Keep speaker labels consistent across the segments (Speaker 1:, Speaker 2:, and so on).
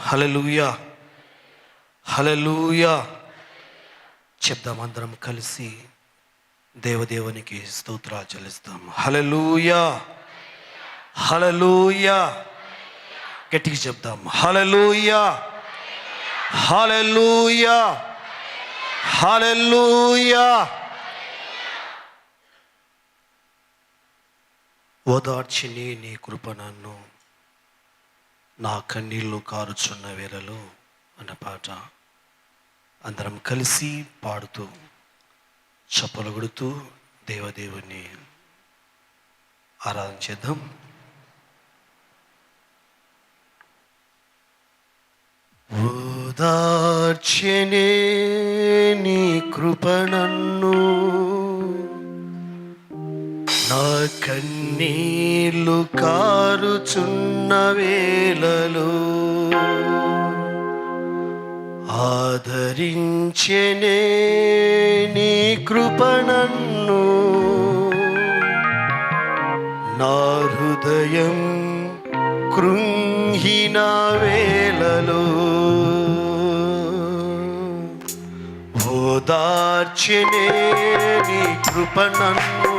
Speaker 1: హలలుయా హలలుయా చెప్దాం అందరం కలిసి దేవదేవునికి స్తోత్రాలు చెల్లిస్తాం. హలలుయా హలలుయా గట్టిగా చెప్దాం. హలలుయా హలలుయా హలలుయా ఓదార్చి నీ కృప నన్ను నా కన్నీళ్ళు కారుచున్న వేళలో అన్న పాట అందరం కలిసి పాడుతూ చప్పలు కొడుతూ దేవదేవుని ఆరాధన చేద్దాం. ఓదార్చనే నీ కృప నన్ను నా కన్నీళ్ళు కారుచున్న వేళలో ఆదరించెనే నీ కృపణన్ను నా హృదయం కృంగిన వేళలో ఓదార్చెనే నీ కృపణన్ను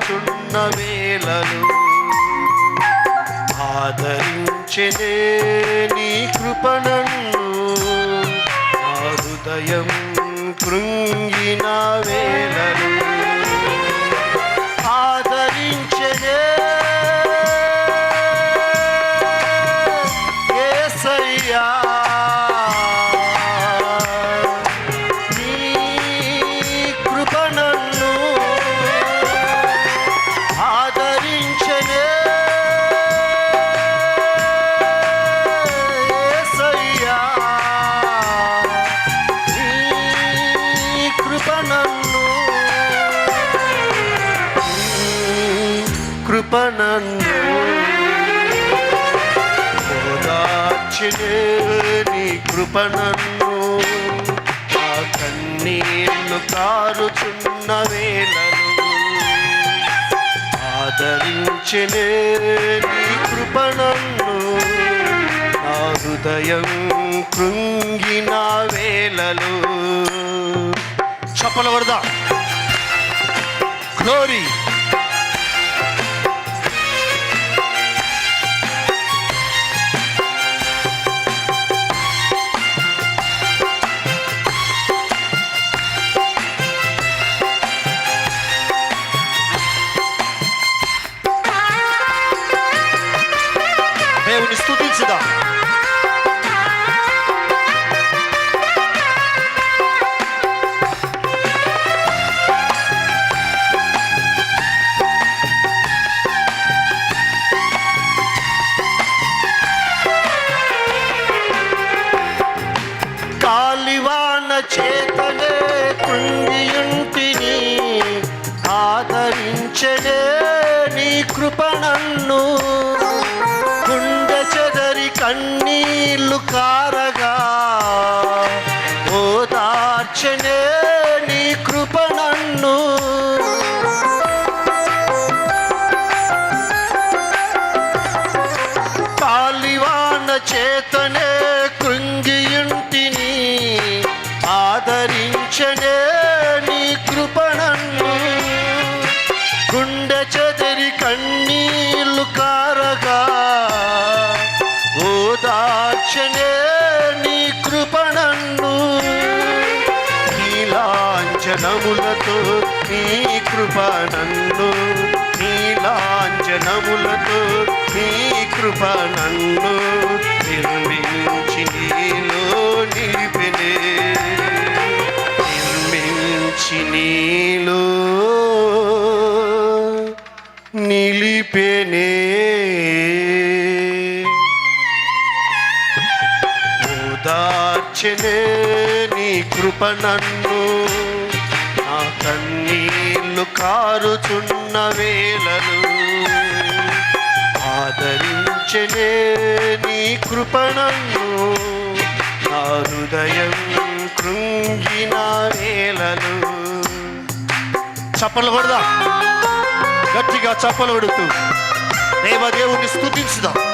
Speaker 1: కారుచున్న వేళలు ఆదరించెనే నీ కృప హృదయం కృంగిన నన్ను ఓదార్చినే నీ కృప నన్ను ఆ కన్నీళ్ళు కారుచున్న వేళను ఆదరించినే నీ కృప నన్ను నా హృదయం కృంగిన వేళలు. చప్పల వరద గ్లోరీ ఓదార్చనే నీ నీ కృప నన్ను నీలాంఛనములతో నీ కృప నన్ను నిర్మించి నీలో నిలిపినే. నిర్మించి నీలో నిలిపెనే. ఓదార్చనే నీ కృప నన్ను నా కన్నీళ్ళు కారుచున్న వేళలు. ఆదరించనే నీ కృపణను నా హృదయం కృంగిన వేళలు చప్పలు కొడదా. గట్టిగా చప్పలు కొడుతూ. దేవదేవుని స్థుతించుదాం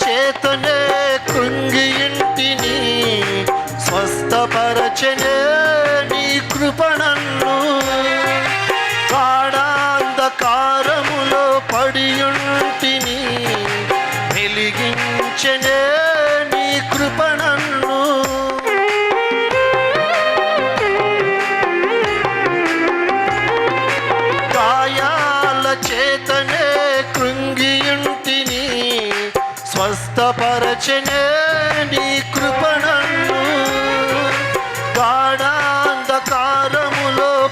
Speaker 1: చేతనే స్వస్థపరచనే నీ కృపణను గాఢాంధకారములో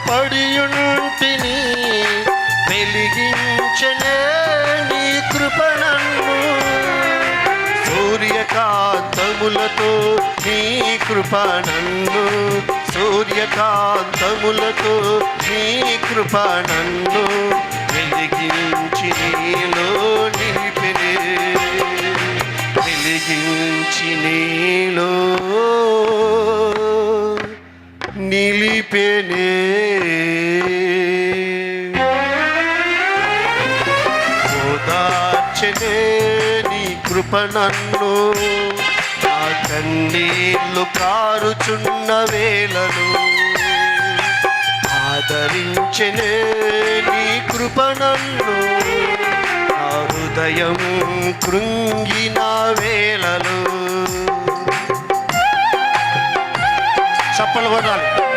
Speaker 1: పడియుంటిని వెలిగించనే నీ కృపణను సూర్యకాంతములతో నీ కృప సూర్యకాంతములతో నీ నన్ను నా కన్నీళ్ళు కారుచున్న వేళలు. ఆదరించనే నీ కృప నన్ను. నా హృదయం కృంగిన వేళలు. చప్పలు కొనాలి.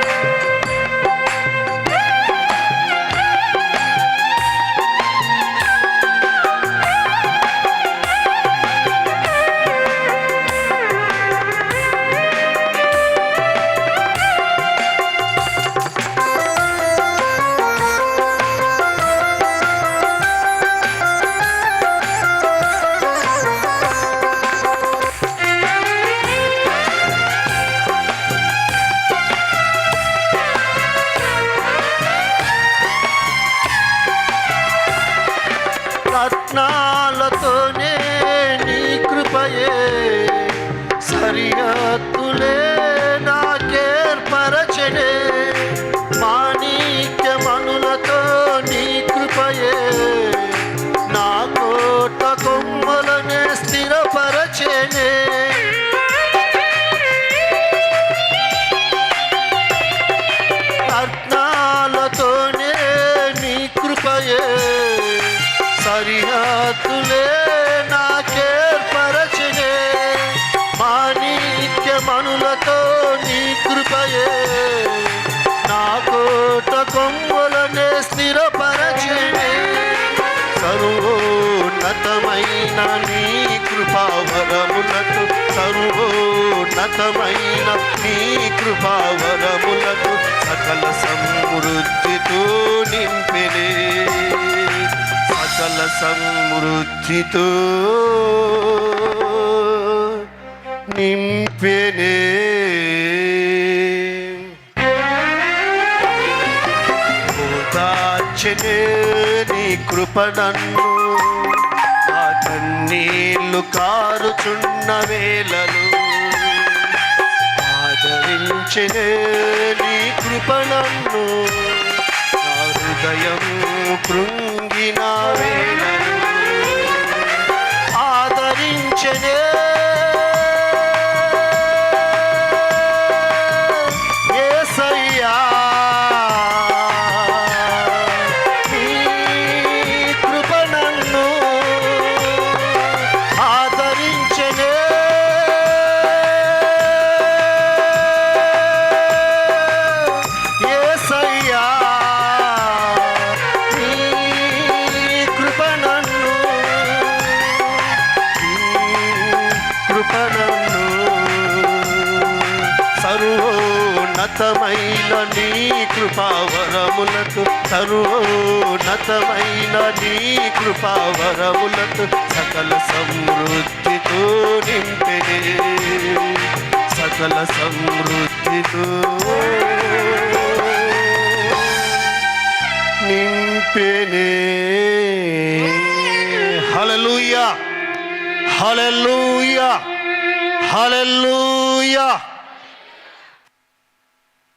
Speaker 1: సర్వోన్నతమైన నీ కృపావరములకు సర్వోన్నతమైన నీ కృపావరములకు సకల సమృద్ధితో నింపినే. సకల సమృద్ధితో నింపెనే. ఓదార్చనే నీ కృప నన్ను కన్నీళ్ళు కారుచున్న వేళలు. ఆదరించనే నీ కృప నన్ను నా హృదయం కృంగిన వేళలు. ఆదరించే సర్వోన్నతమైన నీ కృపావరములకు సర్వోన్నతమైన నీ కృపావరములకు సకల సమృద్ధితో నింపే సకల సమృద్ధితో నింపెనే. హల్లెలూయా. హల్లెలూయా. హల్లెలూయా.